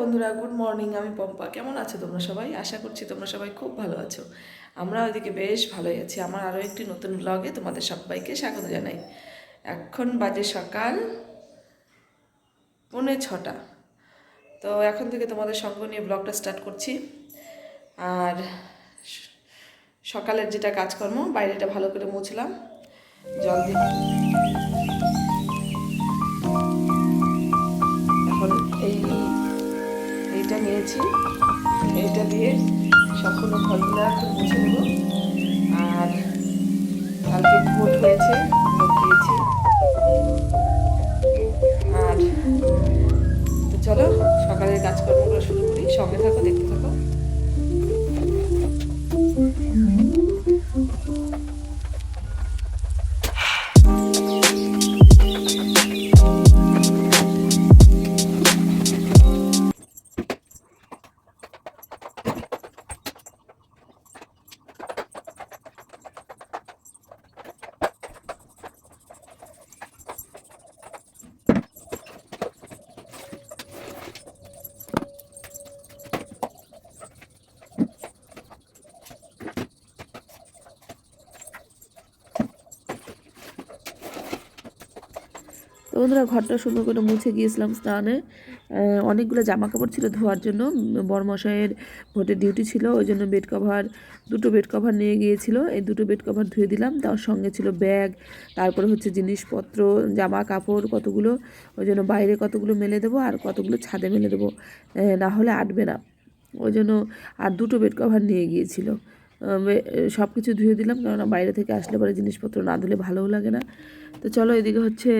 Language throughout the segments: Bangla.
বন্ধুরা, গুড মর্নিং, আমি পম্পা। কেমন আছো তোমরা সবাই? আশা করছি তোমরা সবাই খুব ভালো আছো। আমরা ওইদিকে বেশ ভালোই আছি। আমার আরও একটি নতুন ব্লগে তোমাদের সবাইকে স্বাগত জানাই। এখন বাজে সকাল পৌনে ছটা। তো এখন থেকে তোমাদের সঙ্গ নিয়ে ব্লগটা স্টার্ট করছি। আর সকালের যেটা কাজকর্ম, বাইরেটা ভালো করে মুছলাম। জল দিয়ে এখন এই এইটা নিয়েছি। এইটা দিয়ে সম্পূর্ণ ঘরগুলো একটু মুছে নেব। আর কালকে ভোট হয়েছে, ভোট দিয়েছি। আর তো চলো, সকালের কাজকর্মগুলো শুরু করি। সঙ্গে থাকো, দেখতে বন্ধুরা ঘরটা সুন্দর করে মুছে গিয়েছিলাম স্নানে। অনেকগুলো জামা কাপড় ছিল ধোয়ার জন্য। বরমশাইয়ের ভোটের ডিউটি ছিল, ওই জন্য বেড কভার দুটো বেড কভার নিয়ে গিয়েছিল। এই দুটো বেড কভার ধুয়ে দিলাম, তার সঙ্গে ছিল ব্যাগ তারপরে হচ্ছে জিনিসপত্র জামা কাপড় কতগুলো, ওই জন্য বাইরে কতগুলো মেলে দেবো আর কতগুলো ছাদে মেলে দেবো। না হলে আটবে না। ওই জন্য আর দুটো বেড কভার নিয়ে গিয়েছিল। সব কিছু ধুয়ে দিলাম, কেননা বাইরে থেকে আসলে পরে জিনিসপত্র না ধুলে ভালোও লাগে না। তো চলো এদিকে হচ্ছে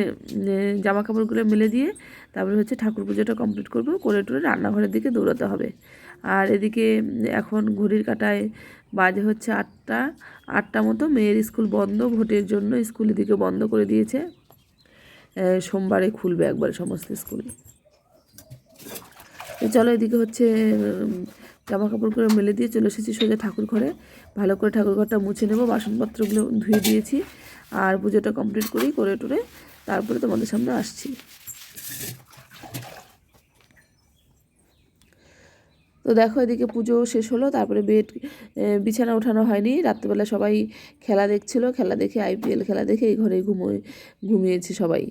জামা কাপড়গুলো মেলে দিয়ে তারপরে হচ্ছে ঠাকুর পুজোটা কমপ্লিট করব, করে টুরে রান্নাঘরের দিকে দৌড়াতে হবে। আর এদিকে, এখন ঘড়ির কাটায় বাজে হচ্ছে আটটা আটটা মতো, মেয়ের স্কুল বন্ধ, ভোটের জন্য স্কুল এদিকে বন্ধ করে দিয়েছে। সোমবারে খুলবে একবার সমস্ত স্কুল। চলো এদিকে হচ্ছে জামা কাপড়গুলো মেলে দিয়ে চলে এসেছি সোজা ঠাকুর ঘরে। ভালো করে ঠাকুর ঘরটা মুছে নেব, বাসনপত্রগুলো ধুয়ে দিয়েছি আর পুজোটা কমপ্লিট করেই করে টুরে তারপরে তোমাদের সামনে আসছি। তো দেখো এদিকে পুজো শেষ হলো, তারপরে বেড বিছানা ওঠানো হয়নি। রাত্রেবেলা সবাই খেলা দেখছিল, খেলা দেখে আইপিএল খেলা দেখে এই ঘরে ঘুমোয়, ঘুমিয়েছে সবাই।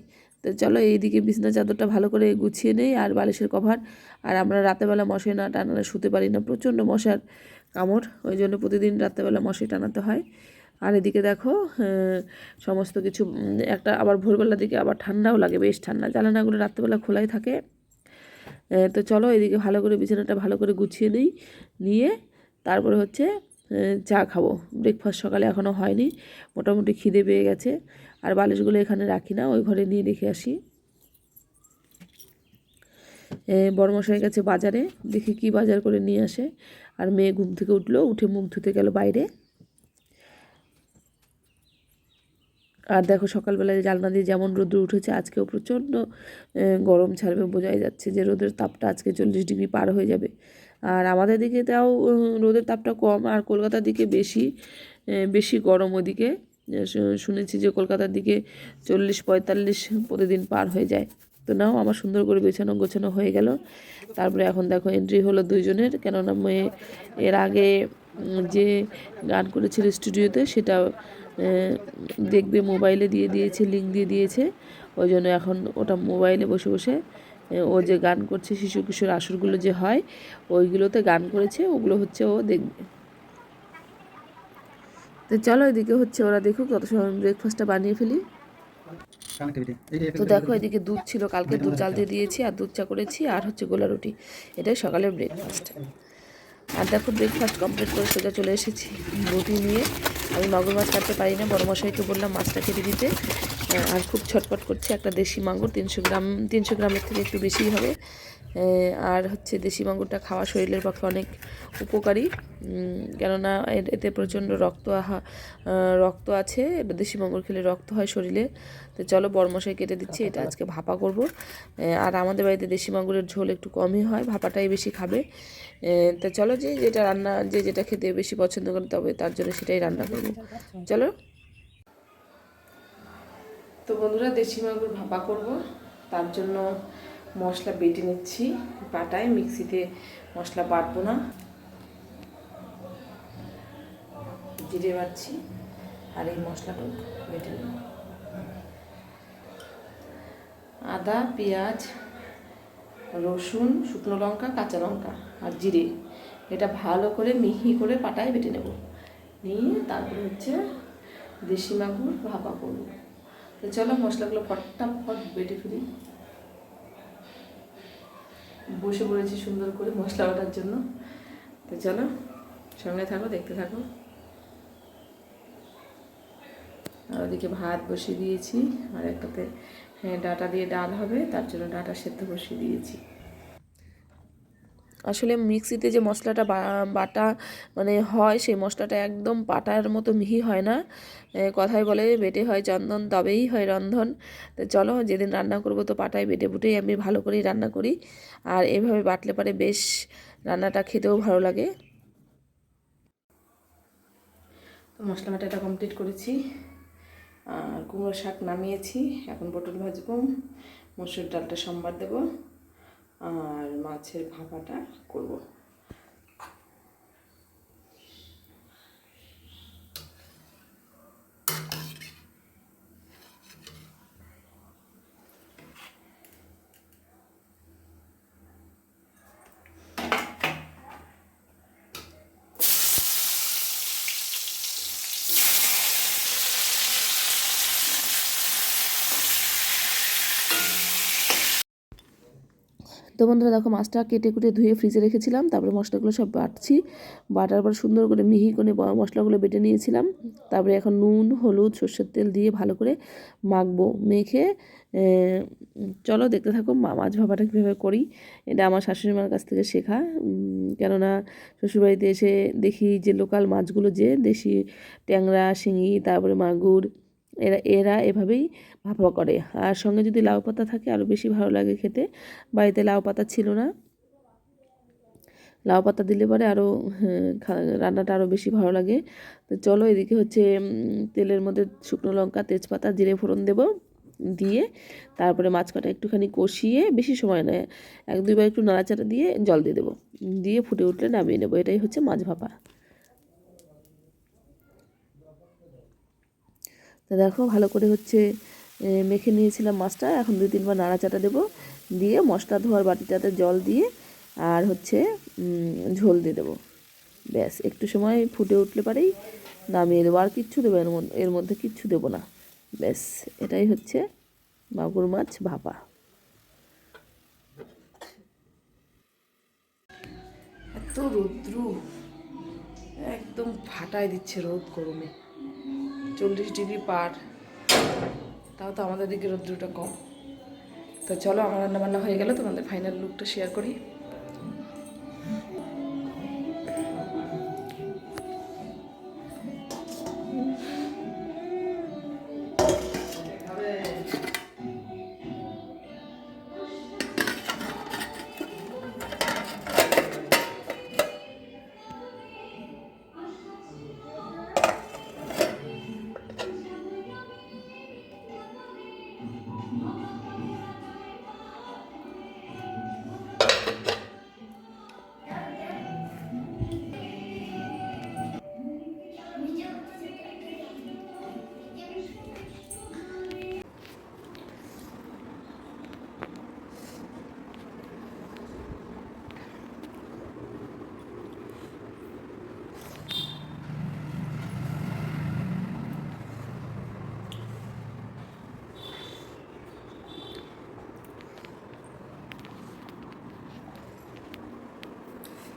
তো চলো এইদিকে বিছানা চাদরটা ভালো করে গুছিয়ে নেই আর বালিশের কভার। আর আমরা রাতেবেলা মশাই না টানালে শুতে পারি না, প্রচণ্ড মশার কামড়। ওই জন্য প্রতিদিন রাত্রেবেলা মশাই টানাতে হয়। আর এদিকে দেখো সমস্ত কিছু একটা আবার ভোরবেলার দিকে আবার ঠান্ডাও লাগে, বেশ ঠান্ডা। জানালাগুলো রাত্রেবেলা খোলাই থাকে। তো চলো এদিকে ভালো করে বিছানাটা ভালো করে গুছিয়ে নিই, নিয়ে তারপরে হচ্ছে চা খাব। ব্রেকফাস্ট সকালে এখনও হয়নি, মোটামুটি খিদে পেয়ে গেছে। আর বালিশগুলো এখানে রাখি না, ওই ঘরে নিয়ে রেখে আসি। বড়মশাই গেছে বাজারে, দেখি কি বাজার করে নিয়ে আসে। আর মেয়ে ঘুম থেকে উঠল, উঠে মুখ ধুতে গেল বাইরে। আর দেখো সকালবেলায় জানলা দিয়ে যেমন রোদ্র উঠেছে, আজকেও প্রচণ্ড গরম ছাড়বে, বোঝাই যাচ্ছে যে রোদের তাপটা আজকে চল্লিশ ডিগ্রি পার হয়ে যাবে। আর আমাদের দিকে তাও, রোদের তাপটা কম, আর কলকাতার দিকে বেশি বেশি গরম ওদিকে। শুনেছি যে কলকাতার দিকে চল্লিশ পঁয়তাল্লিশ প্রতিদিন পার হয়ে যায়। তো নাও আমার সুন্দর করে বেছানো গোছানো হয়ে গেল। তারপরে এখন দেখো এন্ট্রি হলো দুইজনের। কেননা মেয়ে এর আগে যে গান করেছিল স্টুডিওতে সেটা দেখবে মোবাইলে দিয়ে দিয়েছে লিঙ্ক দিয়ে দিয়েছে। ওই জন্য এখন ওটা মোবাইলে বসে বসে ও যে গান করছে শিশু কিশোর আসরগুলো যে হয়, ওইগুলোতে গান করেছে। ওগুলো হচ্ছে ও দেখবে। তো চলো এদিকে হচ্ছে ওরা দেখুক তত সময় ব্রেকফাস্টটা বানিয়ে ফেলি। তো দেখো এদিকে দুধ ছিল কালকে দুধ জাল দিয়ে দিয়েছি আর দুধ চা করেছি আর হচ্ছে গোলা রুটি। এটাই সকালের ব্রেকফাস্ট আর দেখো ব্রেকফাস্ট কমপ্লিট করে সোজা চলে এসেছি রুটি নিয়ে। আমি মাগুর মাছ কাটতে পারি না বড় মশাইকে বললাম মাছটা কেটে দিতে। আর খুব ছটপট করছে। একটা দেশি মাগুর তিনশো গ্রাম, তিনশো গ্রামের থেকে একটু বেশিই হবে। আর হচ্ছে দেশি মাগুরটা খাওয়া শরীরের পক্ষে অনেক উপকারী। কেননা এতে প্রচণ্ড রক্ত আহা রক্ত আছে। দেশি মাগুর খেলে রক্ত হয় শরীরে। তো চলো বরমশাই কেটে দিচ্ছি, এটা আজকে ভাপা করব। আর আমাদের বাড়িতে দেশি মাগুরের ঝোল একটু কমই হয়, ভাপাটাই বেশি খাবে। তো চলো যে যেটা রান্না, যে যেটা খেতে বেশি পছন্দ করে তবে তার জন্য সেটাই রান্না করব। চলো। তো বন্ধুরা, দেশি মাগুর ভাপা করব। তার জন্য মশলা বেটে নিচ্ছি বাটায়। মিক্সিতে মশলা বাটবো না। জিরে বাটছি আর এই মশলাটা বেটে নেব। আদা, পেঁয়াজ, রসুন, শুকনো লঙ্কা, কাঁচা লঙ্কা আর জিরে। এটা ভালো করে মিহি করে পাটায় বেটে নেব। নিয়ে তারপরে হচ্ছে দেশি মাগুর ভাপা করব। তো চলো মশলাগুলো ফটাফট বেটে ফেলি। বসে পড়েছি সুন্দর করে মশলা ওঠার জন্য। তো চলো, সঙ্গে থাকো, দেখতে থাকো। আর ওদিকে ভাত বসিয়ে দিয়েছি, আর একটাতে হ্যাঁ ডাটা দিয়ে ডাল হবে, তার জন্য ডাটা সেদ্ধ বসিয়ে দিয়েছি। আসলে মিক্সিতে যে মশলাটা বাটা মানে হয়, সেই মশলাটা একদম পাটার মতো মিহি হয় না। কথায় বলে বেটে হয় চন্দন, তবেই হয় রন্ধন। তো চলো যেদিন রান্না করব তো পাটায় বেটে বুটেই আমি ভালো করেই রান্না করি। আর এভাবে বাটলে পারে বেশ রান্নাটা খেতেও ভালো লাগে। তো মশলা বাটাটা কমপ্লিট করেছি। আর কুমড়ো শাক নামিয়েছি। এখন পটল ভাজবো। মসুর ডালটা সম্বার দেবো। আর মাছের ভাপাটা করব। তো বন্ধুরা দেখো মাছটা কেটে কুটে ধুয়ে ফ্রিজে রেখেছিলাম, তারপরে মশলাগুলো সব বাটছি। বাটার পর সুন্দর করে মিহি করে মশলাগুলো বেটে নিয়েছিলাম। তারপরে এখন নুন, হলুদ, সর্ষের তেল দিয়ে ভালো করে মাখবো, মেখে চলো দেখতে থাকো মা- মাছ ভাপাটা কীভাবে করি। এটা আমার শাশুড়ি মার কাছ থেকে শেখা। কেননা শ্বশুরবাড়িতে এসে দেখি যে লোকাল মাছগুলো যে দেশি ট্যাংরা, শিঙি, তারপরে মাগুর, এরা এরা এভাবেই ভাপা করে। আর সঙ্গে যদি লাউ পাতা থাকে আরও বেশি ভালো লাগে খেতে। বাড়িতে লাউ পাতা ছিল না। লাউ পাতা দিলে পরে আরও হ্যাঁ, রান্নাটা আরও বেশি ভালো লাগে। তো চলো এদিকে হচ্ছে তেলের মধ্যে শুকনো লঙ্কা তেজপাতা জিরে ফোড়ন দেব দিয়ে তারপরে মাছ কটা একটুখানি কষিয়ে বেশি সময় নেয় এক দুইবার একটু নাড়াচাড়া দিয়ে জল দিয়ে দেবো। দিয়ে ফুটে উঠলে নামিয়ে নেব। এটাই হচ্ছে মাছ ভাপা। তো দেখো ভালো করে হচ্ছে মেখে নিয়েছিলাম মাছটা। এখন দুই তিনবার নাড়াচাটা দেবো। দিয়ে মশলা ধোয়ার বাটিটাতে জল দিয়ে আর হচ্ছে ঝোল দিয়ে দেবো। ব্যাস, একটু সময় ফুটে উঠলে পারেই নামিয়ে দেবো। আর কিচ্ছু দেবো এর এর মধ্যে কিচ্ছু দেবো না। ব্যাস, এটাই হচ্ছে মাগুর মাছ ভাপা। এত রৌদ্র। একদম ফাটায় দিচ্ছে রোদ গরমে। চল্লিশ ডিগ্রি পার। তাও তো আমাদের দিকে রৌদ্রটা কম। তো চলো, আমার রান্না বান্না হয়ে গেল। তোমাদের ফাইনাল লুকটা শেয়ার করি।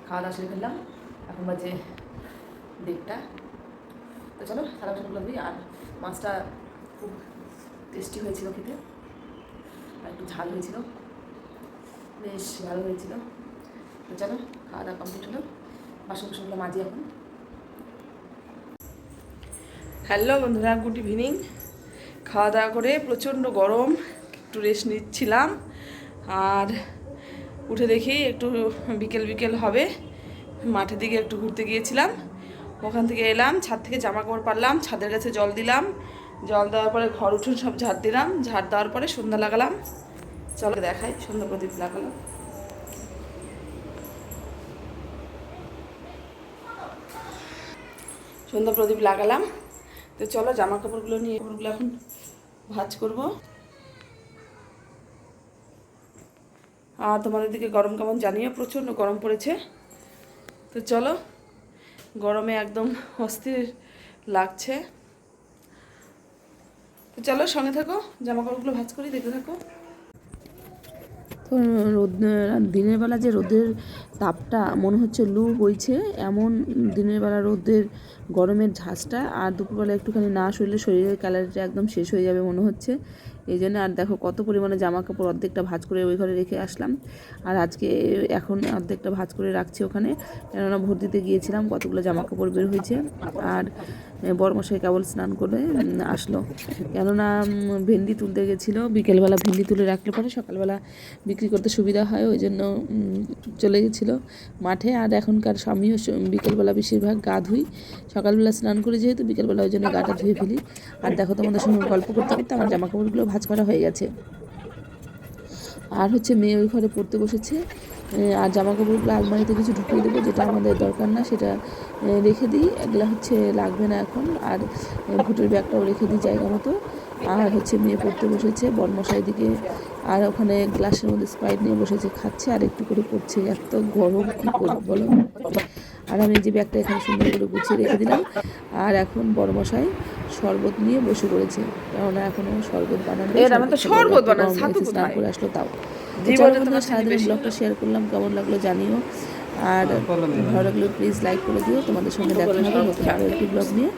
খাওয়া দাওয়া সেরে ফেললাম। এখন বাজে দেড়টা। তো চলো সারা বাসনগুলো দিই। আর মাছটা খুব টেস্টি হয়েছিল খেতে। আর একটু ঝাল হয়েছিল। বেশ ভালো হয়েছিল। তো চলো, খাওয়া দাওয়া কমপ্লিট হলো। বাসন বাসনগুলো মাজি এখন। হ্যালো বন্ধুরা গুড ইভিনিং খাওয়া দাওয়া করে প্রচণ্ড গরম, একটু রেস্ট নিচ্ছিলাম। আর উঠে দেখি একটু বিকেল বিকেল হবে। মাঠের দিকে একটু ঘুরতে গিয়েছিলাম। ওখান থেকে এলাম, ছাদ থেকে জামা কাপড় পারলাম, ছাদের কাছে জল দিলাম। জল দেওয়ার পরে ঘর উঠুন সব ঝাড় দিলাম। ঝাড় দেওয়ার পরে সন্ধ্যা লাগালাম। চলো দেখাই, সন্ধ্যা প্রদীপ লাগালাম সন্ধ্যা প্রদীপ লাগালাম। তো চলো জামা কাপড়গুলো নিয়ে কাপড়গুলো এখন ভাজ করব। আর তোমাদের দিকে গরম কেমন জানিয়ে প্রচণ্ড গরম পড়েছে। তো চলো, গরমে একদম অস্থির লাগছে। তো চলো সঙ্গে থাকো জামা কাপড়গুলো ভাজ করি, দেখতে থাকো। তো রোদ, দিনের বেলা যে রোদের তাপটা, মনে হচ্ছে লু বইছে, এমন দিনের বেলা রোদের গরমের ঝাঁজটা, আর দুপুরবেলা একটুখানি না শুইলে শরীরের ক্যালারিটা একদম শেষ হয়ে যাবে মনে হচ্ছে। এই জন্য আর দেখো কত পরিমাণে জামা কাপড় অর্ধেকটা ভাজ করে ওই ঘরে রেখে আসলাম। আর আজকে এখন অর্ধেকটা ভাজ করে রাখছি ওখানে। কেননা ভোট দিতে গিয়েছিলাম, কতগুলো জামা কাপড় বের হয়েছে। আর বরমশাই কেবল স্নান করে আসলো। কেননা ভেন্ডি তুলতে গেছিল, বিকেলবেলা ভেন্ডি তুলে রাখলে পরে সকালবেলা বিক্রি করতে সুবিধা হয়, ওই জন্য চলে গেছিল মাঠে। আর এখনকার স্বামীও বিকেলবেলা বেশিরভাগ গা ধুই। সকালবেলা স্নান করে যেহেতু, বিকেলবেলা ওই জন্য গাটা ধুয়ে ফেলি। আর দেখো, তোমাদের সঙ্গে গল্প করতে করতে আমার জামা কাপড়গুলো ভাঁজ করা হয়ে গেছে। আর হচ্ছে মেয়ে ওই ঘরে পড়তে বসেছে। আর জামা কাপড়গুলো আলমারিতে কিছু ঢুকিয়ে দেবো যেটা আমাদের দরকার না সেটা রেখে দিই। এগুলো হচ্ছে লাগবে না এখন আর ভুটের ব্যাগটাও রেখে দিই জায়গা মতো। আর হচ্ছে মেয়ে পড়তে বসেছে বনমশাই দিকে। আর ওখানে গ্লাসের মধ্যে স্প্রাইট নিয়ে বসেছে খাচ্ছে আর একটু করে পড়ছে। এত গরম কী করব বলো? আর আমি যে ব্যাগটা এখানে সুন্দর করে গুছিয়ে রেখে দিলাম। আর এখন বড়মশাই শরবত নিয়ে বসে পড়েছে। কেননা এখনও শরবত বানানো স্নান করে আসলো তাও। চলো তোমার বন্ধুরা সারাদিনের ব্লগটা শেয়ার করলাম কেমন লাগল জানিও। আর ভালো লাগল প্লিজ লাইক করে দিও তোমাদের সঙ্গে দেখা হবে নতুন আরও একটি ব্লগ নিয়ে।